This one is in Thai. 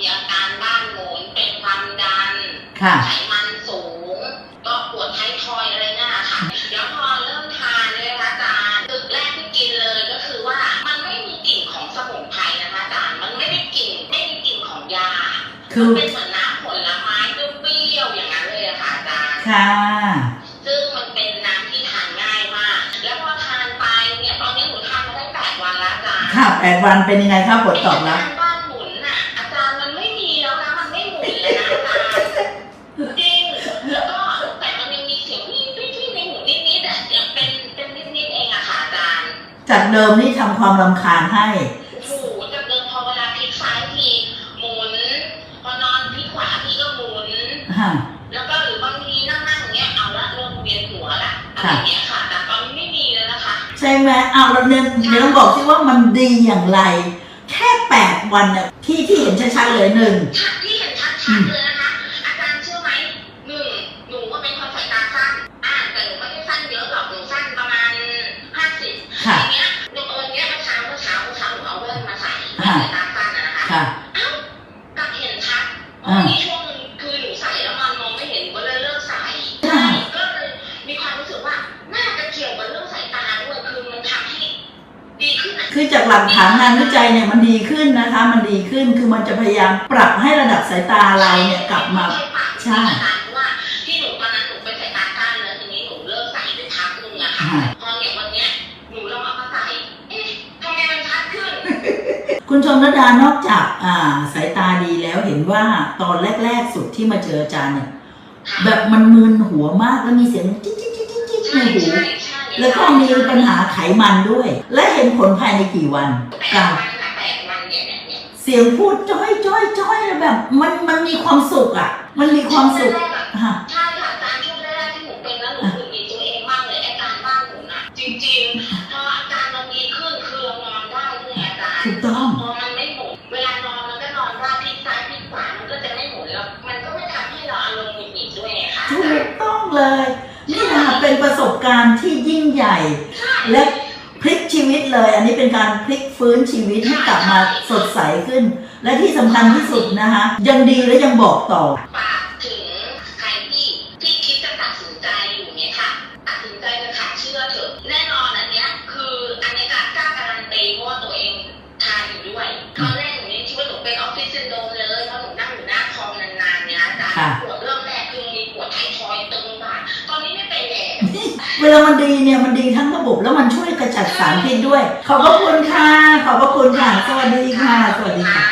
มีอาการบ้านหมุนเป็นความดันค่ะ ไขมันสูง ก็ปวดท้ายทอยอะไรเนี่ยค่ะเดี๋ยวพอเริ่มทานเนี่ยนะคะอาจารย์ตึกแรกที่กินเลยก็คือว่ามันไม่มีกลิ่นของสมุนไพรนะคะอาจารย์มันไม่ได้กลิ่นไม่มีกลิ่นของยาคือ มันเป็นเหมือนน้ำผลไม้เปรี้ยวๆอย่างนั้นเลยอะค่ะอาจารย์ ค่ะ ซึ่งมันเป็นน้ำที่ทานง่ายมาก แล้วพอทานไปเนี่ย ตอนนี้หนูทานมาได้แปดวันแล้วอาจารย์ค่ะแปดวันเป็นยังไงครับผลตอบรับไการบ้านหมุน จากเดิมนี่ทำความรำคาญให้ โอ้โหจากเดิมพอเวลาพลิกซ้ายทีหมุน พอนอนพลิกขวาพี่ก็หมุนค่ะแล้วก็หรือบางทีนั่งนั่งๆอย่างเงี้ยเอาละเริ่มเวียนหัวละอะไรอย่างเงี้ยค่ะ แต่ตอนนี้ไม่มีแล้วนะคะ ใช่ไหมอ้าวเราเนี่ยเดี๋ยวต้องบอกสิว่ามันดีอย่างไร แค่แปดวันเนี่ยที่ที่เห็นชัดๆเลยหนึ่งชัดที่เห็นชัดๆเลย ค่ะสายตาสั้นอะนะคะค่ะ เอ้ากับเห็นชัดเพอ่าราะมีช่วงหนึงคือหนูใส่แล้วมันมองไม่เห็นหนูก็เลยเลิกใส่ค่ะ ก็เลยมีความรู้สึกว่าน่าจะเกี่ยวกับเรื่องสายตาด้วยคือมันทำให้ดีขึ้นอะ คือจากหลักฐานงานวิจัยเนี่ยมันดีขึ้นนะคะ มันดีขึ้นคือมันจะพยายามปรับให้ระดับสายตาเราเนี่ยกลับมา ใช่ใช่ เพราะว่าที่หนูตอนนั้นหนูเป็นสายตาสั้นแล้วทีนี้หนูเลิกใส่ไปพักนึงอะค่ะค่ะพอ คุณชมรดานอกจากอ่าสายตาดีแล้วเห็นว่าตอนแรก ๆ สุดที่มาเจออาจารย์เนี่ยแบบมันมึนหัวมากแล้วมีเสียงจิ๊ดจิ๊ดจิ๊ดจิ๊ดจิ๊ดในใช่หูใช่ใช่แล้วก็มีปัญหาไขมันด้วย และเห็นผลภายในกี่วันแปกัดบวันค่ะแปดวันเนี่ยเนี่ยเนี่ยเสียงพูดจ้อยจ้อยจ้อยแล้วแบบมันมันมีความสุขอะ มันมีความสุขช่วงแรกๆอะฮะใช่ค่ะอาจารย์ช่วงแรกๆที่หนูเป็นแล้วหนูหงุดหงิดตัวเองมากเลยอาการบ้านหนูน่ะจริงๆพออาการมันดีขึ้นคือเรานอนได้ด้วยอาจารย์ถูกต้อง เลย นี่นะคะเป็นประสบการณ์ที่ยิ่งใหญ่ และพลิกชีวิตเลย อันนี้เป็นการพลิกฟื้นชีวิตให้กลับมาสดใสขึ้น และที่สำคัญที่สุดนะคะ ยังดีและยังบอกต่อ เวลามันดีเนี่ยมันดีทั้งระบบแล้วมันช่วยกระจัดสารพิษด้วย ขอบพระคุณค่ะ ขอบพระคุณค่ะ สวัสดีค่ะ สวัสดีค่ะ